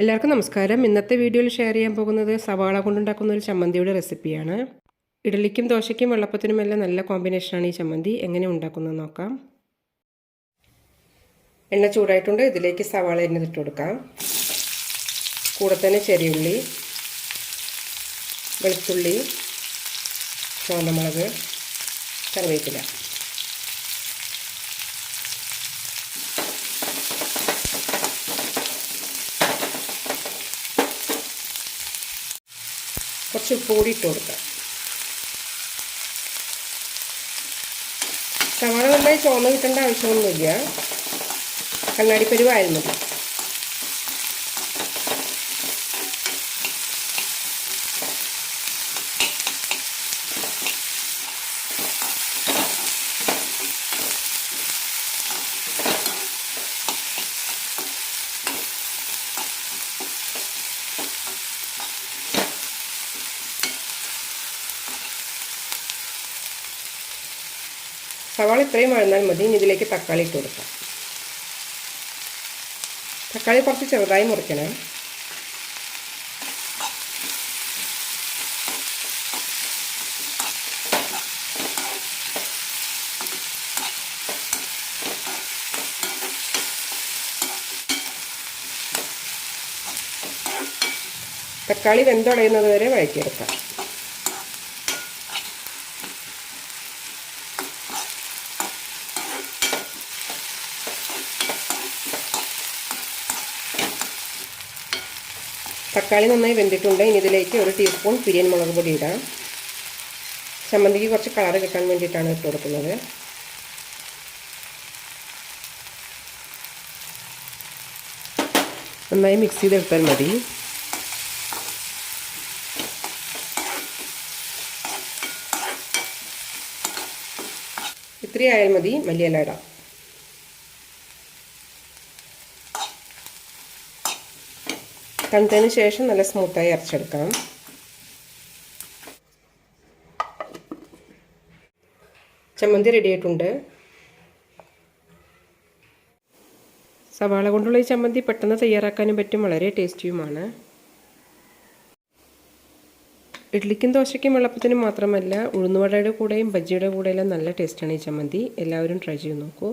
എല്ലാവർക്കും നമസ്കാരം. ഇന്നത്തെ വീഡിയോയിൽ ഷെയർ ചെയ്യാൻ പോകുന്നത് സവാള കൊണ്ടുണ്ടാക്കുന്ന ഒരു ചമ്മന്തിയുടെ റെസിപ്പിയാണ് ഇഡലിക്കും ദോശയ്ക്കും വെള്ളപ്പത്തിനുമെല്ലാം നല്ല കോമ്പിനേഷനാണ് ഈ ചമ്മന്തി. എങ്ങനെ ഉണ്ടാക്കുന്നത് നോക്കാം. എണ്ണ ചൂടായിട്ടുണ്ട്. ഇതിലേക്ക് സവാള എണ്ണതിട്ട് കൊടുക്കാം. കൂടെ തന്നെ ചെറിയുള്ളി വെളുത്തുള്ളി ചുവന്നമുളക് കറിവേപ്പില. കുറച്ച് കൂടിയിട്ട് കൊടുക്കാം. സവാള നന്നായി ചുവന്ന് കിട്ടേണ്ട ആവശ്യമൊന്നുമില്ല. കണ്ണാടിപ്പരുവായാലും സവാള ഇത്രയും വഴന്നാൽ മതി. ഇതിലേക്ക് തക്കാളി ഇട്ട് കൊടുക്കാം. തക്കാളി കുറച്ച് ചെറുതായി മുറിക്കണം. തക്കാളി വെന്തുടയുന്നത് വരെ വഴറ്റിയെടുക്കാം. തക്കാളി നന്നായി വെന്തിട്ടുണ്ട്. ഇനി ഇതിലേക്ക് ഒരു ടീസ്പൂൺ പിരിയൻ മുളക് പൊടി ഇടാം. ചമ്മന്തിക്ക് കുറച്ച് കളർ കിട്ടാൻ വേണ്ടിയിട്ടാണ് ഇട്ട് കൊടുക്കുന്നത്. നന്നായി മിക്സ് ചെയ്തെടുത്താൽ മതി. ഇത്രയായാൽ മതി. മല്ലിയില ഇടാം. തണുത്തതിന് ശേഷം നല്ല സ്മൂത്തായി അരച്ചെടുക്കണം. ചമ്മന്തി റെഡി ആയിട്ടുണ്ട്. സവാള കൊണ്ടുള്ള ഈ ചമ്മന്തി പെട്ടെന്ന് തയ്യാറാക്കാനും പറ്റും. വളരെ ടേസ്റ്റിയുമാണ്. ഇഡ്ലിക്കും ദോശയ്ക്കും വെള്ളപ്പത്തിനും മാത്രമല്ല ഉഴുന്നുവടയുടെ കൂടെയും ബജ്ജിയുടെ കൂടെയെല്ലാം നല്ല ടേസ്റ്റാണ് ഈ ചമ്മന്തി. എല്ലാവരും ട്രൈ ചെയ്ത് നോക്കൂ.